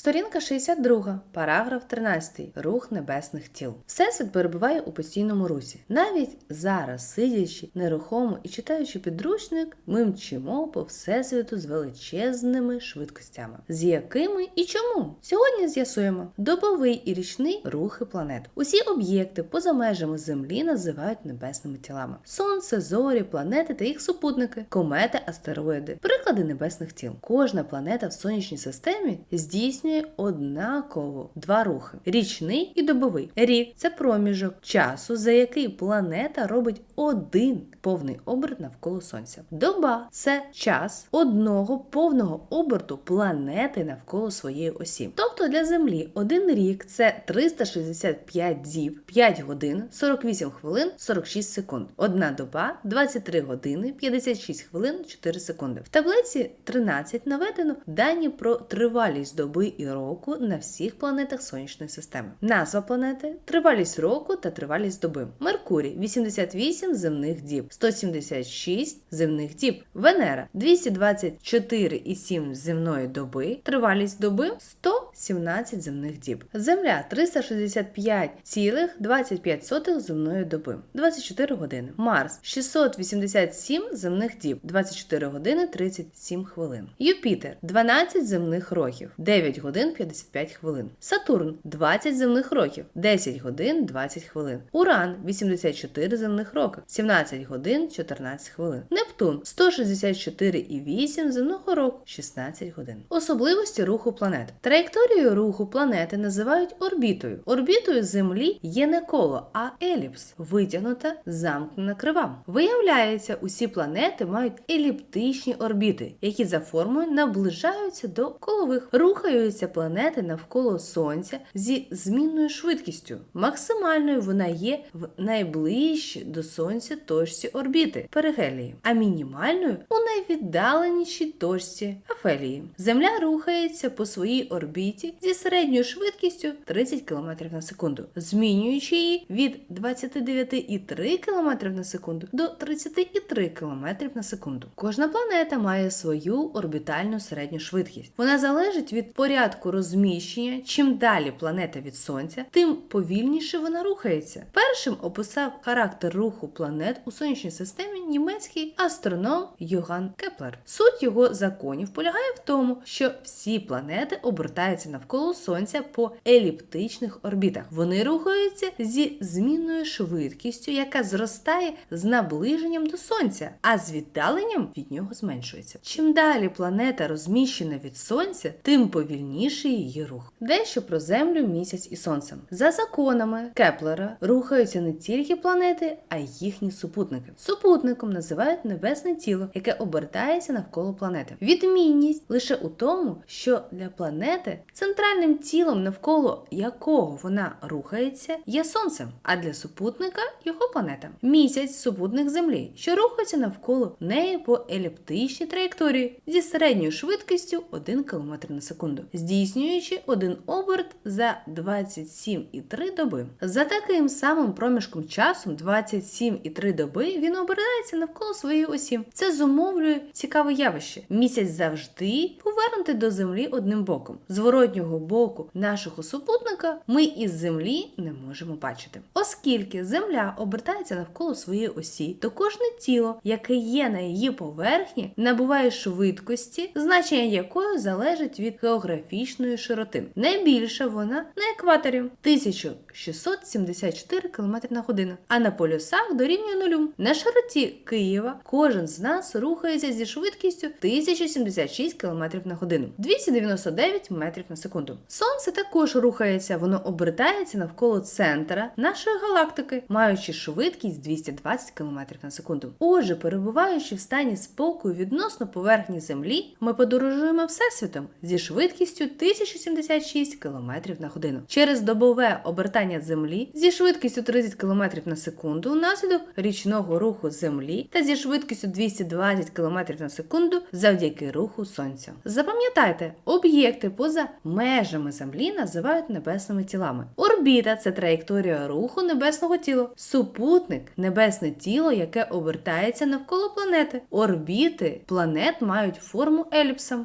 Сторінка 62, параграф 13. Рух небесних тіл. Всесвіт перебуває у постійному русі. Навіть зараз, сидячи нерухомо і читаючи підручник, ми мчимо по всесвіту з величезними швидкостями. З якими і чому? Сьогодні з'ясуємо добовий і річний рухи планет. Усі об'єкти поза межами Землі називають небесними тілами: Сонце, зорі, планети та їх супутники, комети, астероїди, приклади небесних тіл. Кожна планета в сонячній системі здійснює однаково два рухи: річний і добовий. Рік це проміжок часу, за який планета робить один повний оберт навколо сонця. Доба це час одного повного оберту планети навколо своєї осі. Тобто для Землі один рік це 365 діб, 5 годин, 48 хвилин, 46 секунд. Одна доба 23 години, 56 хвилин, 4 секунди. В таблиці 13 наведено дані про тривалість доби і року на всіх планетах сонячної системи. Назва планети, тривалість року та тривалість доби. Меркурій 88 земних діб, 176 земних діб. Венера 224,7 земної доби, тривалість доби 117 земних діб. Земля 365,25 земної доби, 24 години. Марс 687 земних діб, 24 години 37 хвилин. Юпітер 12 земних років, 9 годин 55 хвилин. Сатурн 20 земних років, 10 годин 20 хвилин. Уран 84 земних роки, 17 годин 14 хвилин. Нептун 164,8 земного року, 16 годин. Особливості руху планет. Траєкторію руху планети називають орбітою. Орбітою Землі є не коло, а еліпс, витягнута замкнена крива. Виявляється, усі планети мають еліптичні орбіти, які за формою наближаються до колових. Рухаються планети навколо Сонця зі змінною швидкістю. Максимальною вона є в найближчій до Сонця точці орбіти перигелії, а мінімальною у найвіддаленішій точці афелії. Земля рухається по своїй орбіті зі середньою швидкістю 30 км на секунду, змінюючи її від 29,3 км на секунду до 33,3 км на секунду. Кожна планета має свою орбітальну середню швидкість. Вона залежить від порядку розміщення. Чим далі планета від Сонця, тим повільніше вона рухається. Першим описав характер руху планет у сонячній системі німецький астроном Йоган Кеплер. Суть його законів полягає в тому, що всі планети обертаються навколо Сонця по еліптичних орбітах. Вони рухаються зі змінною швидкістю, яка зростає з наближенням до Сонця, а з віддаленням від нього зменшується. Чим далі планета розміщена від Сонця, тим повільніший її рух. Дещо про Землю, місяць і Сонце. За законами Кеплера рухаються не тільки планети, а й їхні супутники. Супутником називають небесне тіло, яке обертається навколо планети. Відмінність лише у тому, що для планети центральним тілом, навколо якого вона рухається, є сонце, а для супутника його планета. Місяць супутник Землі, що рухається навколо неї по еліптичній траєкторії зі середньою швидкістю 1 км на секунду, здійснюючи один оберт за 27,3 доби. За таким самим проміжком часу 27,3 доби він обертається навколо своєї осі. Це зумовлює цікаве явище. Місяць завжди повернутий до землі одним боком. Зворотнього боку нашого супутника ми із землі не можемо бачити. Оскільки земля обертається навколо своєї осі, то кожне тіло, яке є на її поверхні, набуває швидкості, значення якої залежить від географічної широти. Найбільша вона на екваторі 1674 км на годину, а на полюсах дорівнює нулю. На широті Києва кожен з нас рухається зі швидкістю 1076 км на годину, 299 метрів на секунду. Сонце також рухається, воно обертається навколо центра нашої галактики, маючи швидкість 220 км на секунду. Отже, перебуваючи в стані спокою відносно поверхні Землі, ми подорожуємо всесвітом зі швидкістю 1076 км на годину. Через добове обертання Землі зі швидкістю 30 км на секунду внаслідок річного руху Землі та зі швидкістю 220 км на секунду завдяки руху Сонця. Запам'ятайте, об'єкти поза межами Землі називають небесними тілами. Орбіта це траєкторія руху небесного тіла. Супутник небесне тіло, яке обертається навколо планети. Орбіти планет мають форму еліпса.